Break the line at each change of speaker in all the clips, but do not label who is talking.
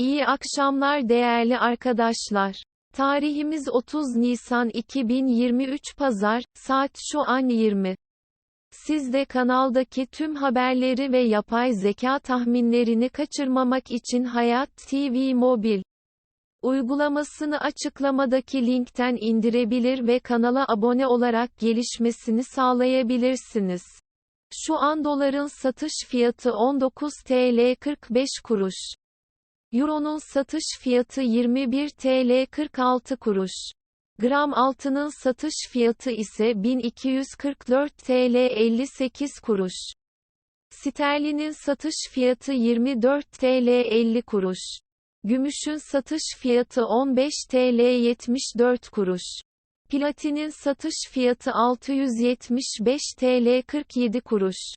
İyi akşamlar değerli arkadaşlar. Tarihimiz 30 Nisan 2023 Pazar, saat şu an 20. Siz de kanaldaki tüm haberleri ve yapay zeka tahminlerini kaçırmamak için Hayat TV Mobil uygulamasını açıklamadaki linkten indirebilir ve kanala abone olarak gelişmesini sağlayabilirsiniz. Şu an doların satış fiyatı 19 TL 45 kuruş. Euro'nun satış fiyatı 21 TL 46 kuruş. Gram altının satış fiyatı ise 1244 TL 58 kuruş. Sterlinin satış fiyatı 24 TL 50 kuruş. Gümüşün satış fiyatı 15 TL 74 kuruş. Platinin satış fiyatı 675 TL 47 kuruş.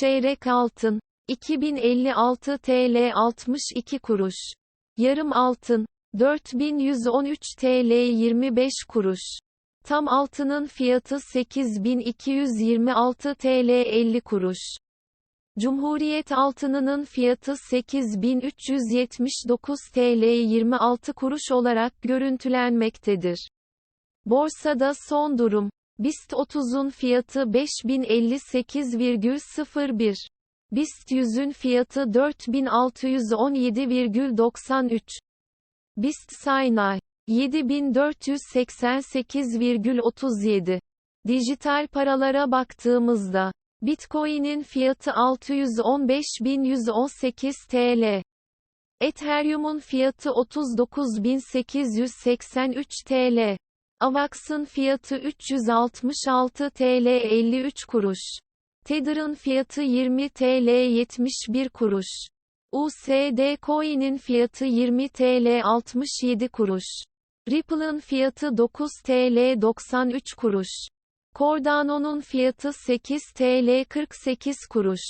Çeyrek altın 2056 TL 62 kuruş. Yarım altın 4113 TL 25 kuruş. Tam altının fiyatı 8226 TL 50 kuruş. Cumhuriyet altınının fiyatı 8379 TL 26 kuruş olarak görüntülenmektedir. Borsada son durum. BIST 30'un fiyatı 5058,01. BIST 100'ün fiyatı 4617,93. BIST Saynay 7488,37. Dijital paralara baktığımızda Bitcoin'in fiyatı 615.118 TL. Ethereum'un fiyatı 39.883 TL. Avax'ın fiyatı 366 TL 53 kuruş. Tether'ın fiyatı 20 TL 71 kuruş. USD Coin'in fiyatı 20 TL 67 kuruş. Ripple'ın fiyatı 9 TL 93 kuruş. Cardano'nun fiyatı 8 TL 48 kuruş.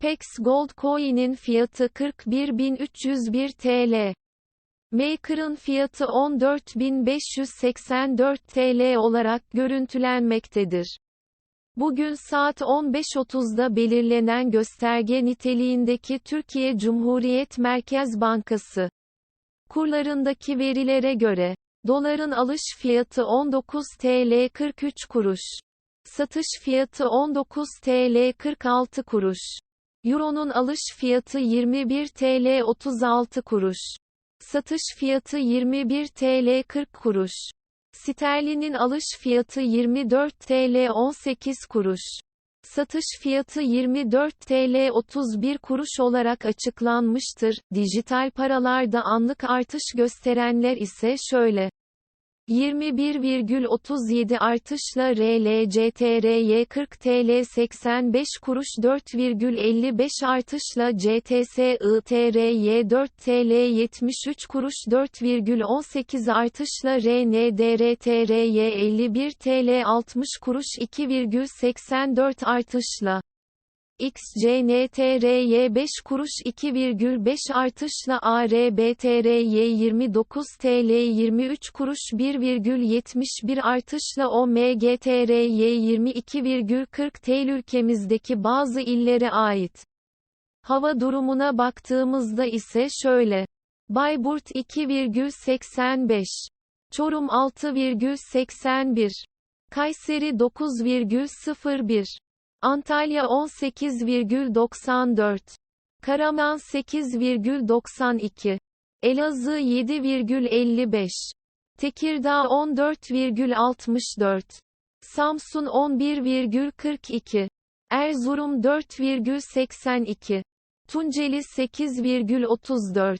Pex Gold Coin'in fiyatı 41.301 TL. Maker'ın fiyatı 14.584 TL olarak görüntülenmektedir. Bugün saat 15.30'da belirlenen gösterge niteliğindeki Türkiye Cumhuriyet Merkez Bankası kurlarındaki verilere göre doların alış fiyatı 19 TL 43 kuruş. Satış fiyatı 19 TL 46 kuruş. Euro'nun alış fiyatı 21 TL 36 kuruş. Satış fiyatı 21 TL 40 kuruş. Sterlinin alış fiyatı 24 TL 18 kuruş. Satış fiyatı 24 TL 31 kuruş olarak açıklanmıştır. Dijital paralarda anlık artış gösterenler ise şöyle. 21,37 artışla RLCTRY 40 TL 85 kuruş 4,55 artışla CTSITRY 4 TL 73 kuruş 4,18 artışla RNDRTRY 51 TL 60 kuruş 2,84 artışla XCNTRY 5 kuruş 2,5 artışla ARBTRY 29 TL 23 kuruş 1,71 artışla OMGTRY 22,40 TL ülkemizdeki bazı illere ait. Hava durumuna baktığımızda ise şöyle. Bayburt 2,85. Çorum 6,81. Kayseri 9,01. Antalya 18,94. Karaman 8,92. Elazığ 7,55. Tekirdağ 14,64. Samsun 11,42. Erzurum 4,82. Tunceli 8,34.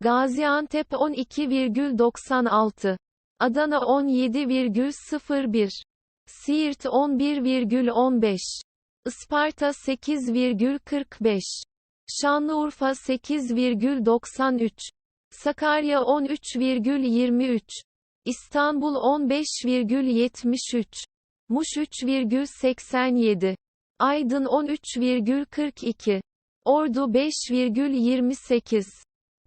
Gaziantep 12,96. Adana 17,01. Siirt 11,15. Isparta 8,45. Şanlıurfa 8,93. Sakarya 13,23. İstanbul 15,73. Muş 3,87. Aydın 13,42. Ordu 5,28.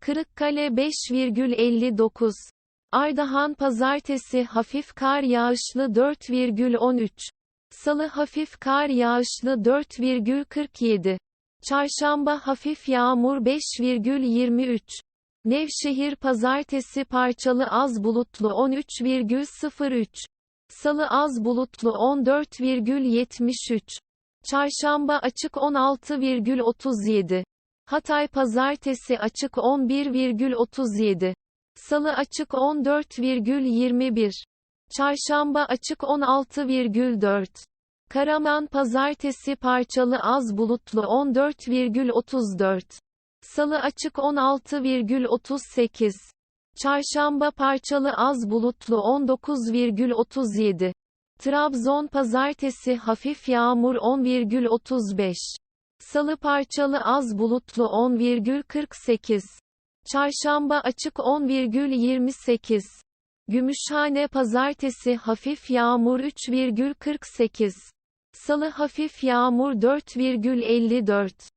Kırıkkale 5,59. Ardahan pazartesi hafif kar yağışlı 4,13. Salı hafif kar yağışlı 4,47. Çarşamba hafif yağmur 5,23. Nevşehir Pazartesi parçalı az bulutlu 13,03. Salı az bulutlu 14,73. Çarşamba açık 16,37. Hatay Pazartesi açık 11,37. Salı açık 14,21. Çarşamba açık 16,4. Karaman Pazartesi parçalı az bulutlu 14,34. Salı açık 16,38. Çarşamba parçalı az bulutlu 19,37. Trabzon Pazartesi hafif yağmur 10,35. Salı parçalı az bulutlu 10,48. Çarşamba açık 10,28. Gümüşhane Pazartesi hafif yağmur 3,48. Salı hafif yağmur 4,54.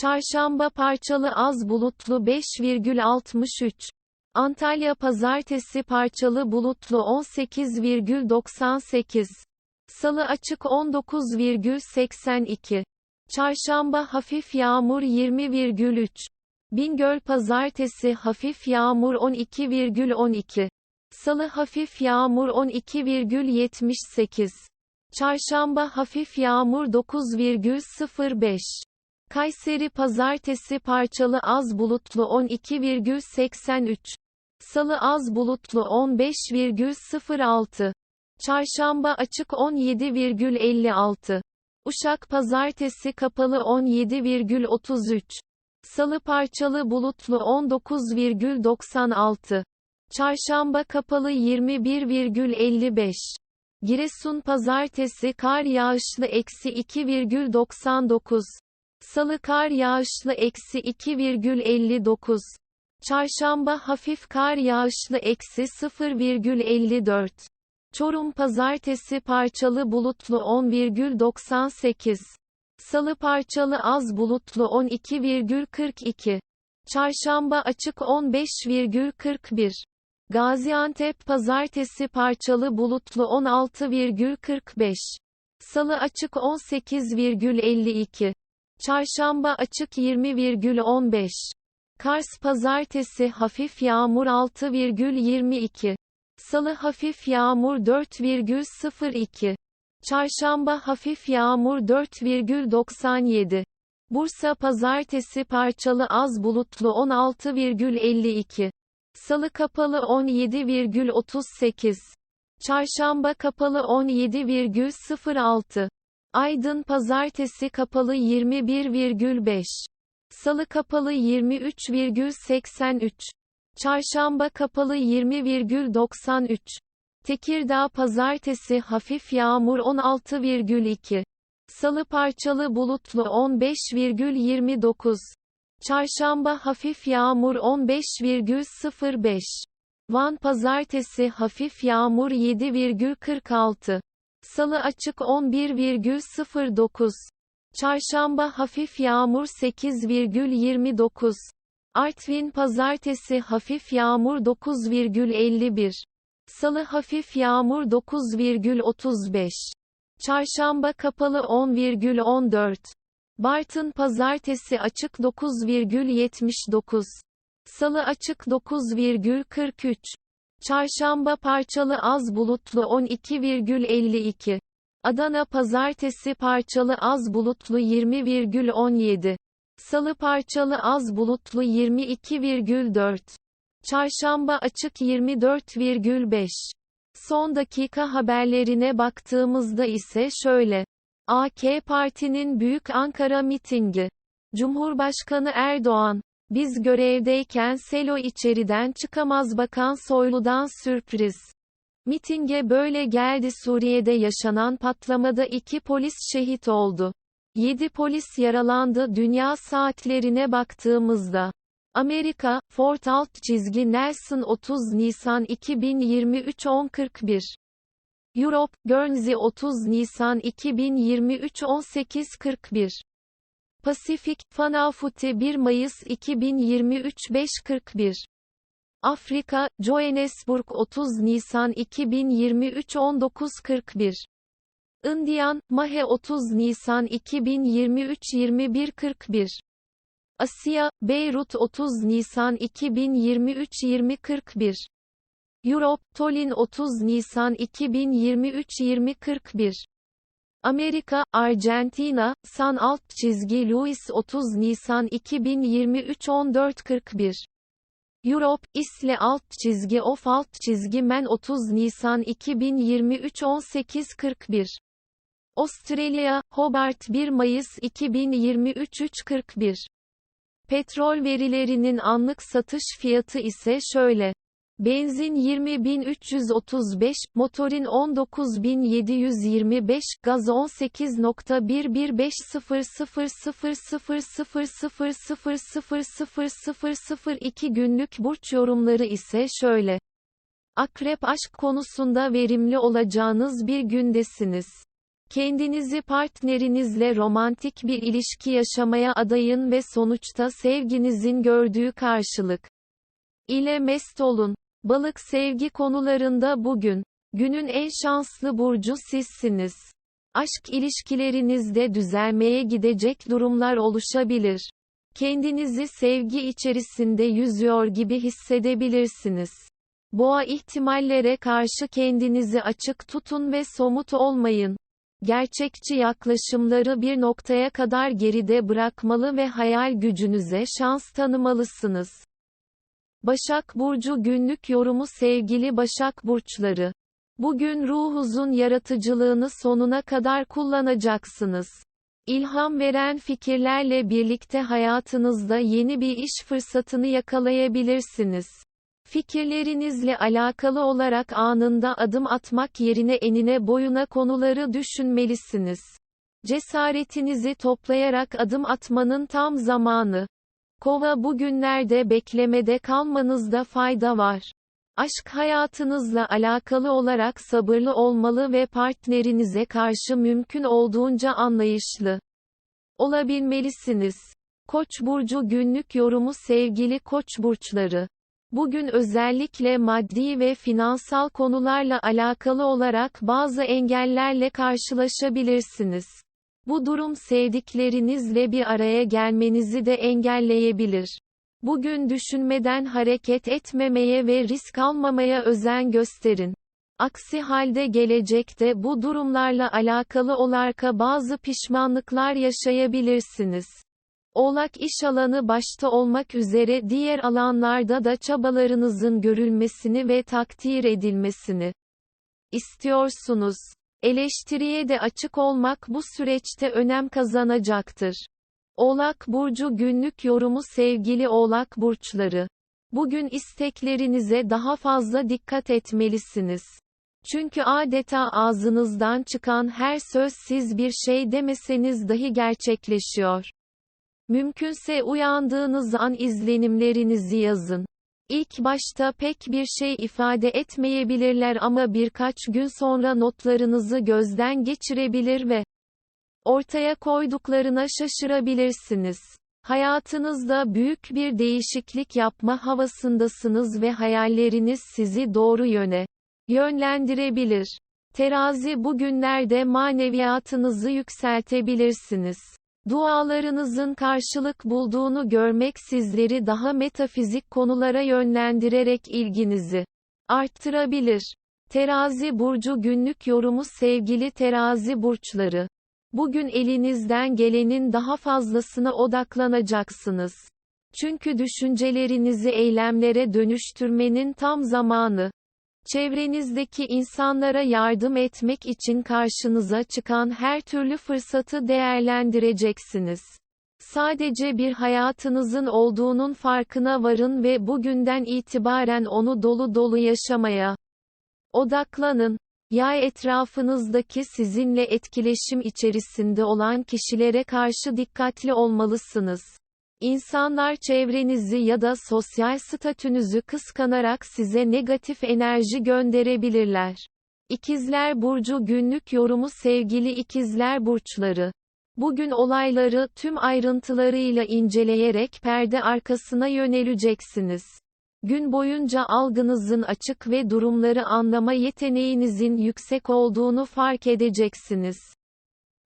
Çarşamba parçalı az bulutlu 5,63. Antalya Pazartesi parçalı bulutlu 18,98. Salı açık 19,82. Çarşamba hafif yağmur 20,3. Bingöl Pazartesi hafif yağmur 12,12. Salı hafif yağmur 12,78. Çarşamba hafif yağmur 9,05. Kayseri Pazartesi parçalı az bulutlu 12,83. Salı az bulutlu 15,06. Çarşamba açık 17,56. Uşak Pazartesi kapalı 17,33. Salı parçalı bulutlu 19,96. Çarşamba kapalı 21,55. Giresun Pazartesi kar yağışlı eksi 2,99. Salı kar yağışlı eksi 2,59. Çarşamba hafif kar yağışlı eksi 0,54. Çorum Pazartesi parçalı bulutlu 10,98. Salı parçalı az bulutlu 12,42. Çarşamba açık 15,41. Gaziantep Pazartesi parçalı bulutlu 16,45. Salı açık 18,52. Çarşamba açık 20,15. Kars Pazartesi hafif yağmur 6,22. Salı hafif yağmur 4,02. Çarşamba hafif yağmur 4,97. Bursa Pazartesi parçalı az bulutlu 16,52. Salı kapalı 17,38. Çarşamba kapalı 17,06. Aydın Pazartesi kapalı 21,5. Salı kapalı 23,83. Çarşamba kapalı 20,93. Tekirdağ Pazartesi hafif yağmur 16,2. Salı parçalı bulutlu 15,29. Çarşamba hafif yağmur 15,05. Van Pazartesi hafif yağmur 7,46. Salı açık 11,09. Çarşamba hafif yağmur 8,29. Artvin Pazartesi hafif yağmur 9,51. Salı hafif yağmur 9,35. Çarşamba kapalı 10,14. Bartın Pazartesi açık 9,79. Salı açık 9,43. Çarşamba parçalı az bulutlu 12,52. Adana Pazartesi parçalı az bulutlu 20,17. Salı parçalı az bulutlu 22,4. Çarşamba açık 24,5. Son dakika haberlerine baktığımızda ise şöyle. AK Parti'nin Büyük Ankara mitingi. Cumhurbaşkanı Erdoğan, biz görevdeyken Selo içeriden çıkamaz Bakan Soylu'dan sürpriz. Mitinge böyle geldi Suriye'de yaşanan patlamada iki polis şehit oldu. 7 polis yaralandı dünya saatlerine baktığımızda. Amerika, Fort alt çizgi Nelson 30 Nisan 2023 10.41 Europe, Guernsey 30 Nisan 2023 18.41 Pasifik, Fanafuti 1 Mayıs 2023 5.41 Afrika, Johannesburg 30 Nisan 2023 19.41 Indian, Mahe 30 Nisan 2023 21.41 Asya, Beyrut 30 Nisan 2023 20.41 Europe, Tolin 30 Nisan 2023 20.41 Amerika, Argentina, San alt çizgi Louis 30 Nisan 2023 14.41 Europe, Isle alt çizgi of alt çizgi men 30 Nisan 2023 18.41 Avustralya, Hobart 1 Mayıs 2023 3.41 Petrol verilerinin anlık satış fiyatı ise şöyle. Benzin 20.335, motorin 19.725, gaz 18.115000000000002 günlük burç yorumları ise şöyle. Akrep aşk konusunda verimli olacağınız bir gündesiniz. Kendinizi partnerinizle romantik bir ilişki yaşamaya adayın ve sonuçta sevginizin gördüğü karşılık ile mest olun. Balık sevgi konularında bugün, günün en şanslı burcu sizsiniz. Aşk ilişkilerinizde düzelmeye gidecek durumlar oluşabilir. Kendinizi sevgi içerisinde yüzüyor gibi hissedebilirsiniz. Boğa ihtimallere karşı kendinizi açık tutun ve somut olmayın. Gerçekçi yaklaşımları bir noktaya kadar geride bırakmalı ve hayal gücünüze şans tanımalısınız. Başak Burcu günlük yorumu sevgili Başak Burçları. Bugün ruhunuzun yaratıcılığını sonuna kadar kullanacaksınız. İlham veren fikirlerle birlikte hayatınızda yeni bir iş fırsatını yakalayabilirsiniz. Fikirlerinizle alakalı olarak anında adım atmak yerine enine boyuna konuları düşünmelisiniz. Cesaretinizi toplayarak adım atmanın tam zamanı. Kova bugünlerde beklemede kalmanızda fayda var. Aşk hayatınızla alakalı olarak sabırlı olmalı ve partnerinize karşı mümkün olduğunca anlayışlı olabilmelisiniz. Koç burcu günlük yorumu sevgili Koç burçları Bugün özellikle maddi ve finansal konularla alakalı olarak bazı engellerle karşılaşabilirsiniz. Bu durum sevdiklerinizle bir araya gelmenizi de engelleyebilir. Bugün düşünmeden hareket etmemeye ve risk almamaya özen gösterin. Aksi halde gelecekte bu durumlarla alakalı olarak bazı pişmanlıklar yaşayabilirsiniz. Oğlak iş alanı başta olmak üzere diğer alanlarda da çabalarınızın görülmesini ve takdir edilmesini istiyorsunuz. Eleştiriye de açık olmak bu süreçte önem kazanacaktır. Oğlak burcu günlük yorumu sevgili Oğlak burçları. Bugün isteklerinize daha fazla dikkat etmelisiniz. Çünkü adeta ağzınızdan çıkan her söz siz bir şey demeseniz dahi gerçekleşiyor. Mümkünse uyandığınız an izlenimlerinizi yazın. İlk başta pek bir şey ifade etmeyebilirler ama birkaç gün sonra notlarınızı gözden geçirebilir ve ortaya koyduklarına şaşırabilirsiniz. Hayatınızda büyük bir değişiklik yapma havasındasınız ve hayalleriniz sizi doğru yöne yönlendirebilir. Terazi bugünlerde maneviyatınızı yükseltebilirsiniz. Dualarınızın karşılık bulduğunu görmek sizleri daha metafizik konulara yönlendirerek ilginizi arttırabilir. Terazi burcu günlük yorumu sevgili terazi burçları. Bugün elinizden gelenin daha fazlasına odaklanacaksınız. Çünkü düşüncelerinizi eylemlere dönüştürmenin tam zamanı. Çevrenizdeki insanlara yardım etmek için karşınıza çıkan her türlü fırsatı değerlendireceksiniz. Sadece bir hayatınızın olduğunun farkına varın ve bugünden itibaren onu dolu dolu yaşamaya odaklanın. Yay etrafınızdaki sizinle etkileşim içerisinde olan kişilere karşı dikkatli olmalısınız. İnsanlar çevrenizi ya da sosyal statünüzü kıskanarak size negatif enerji gönderebilirler. İkizler Burcu günlük yorumu sevgili ikizler burçları. Bugün olayları tüm ayrıntılarıyla inceleyerek perde arkasına yöneleceksiniz. Gün boyunca algınızın açık ve durumları anlama yeteneğinizin yüksek olduğunu fark edeceksiniz.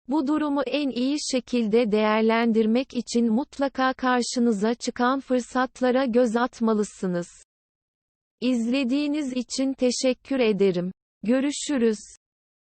Bu durumu en iyi şekilde değerlendirmek için mutlaka karşınıza çıkan fırsatlara göz atmalısınız. İzlediğiniz için teşekkür ederim. Görüşürüz.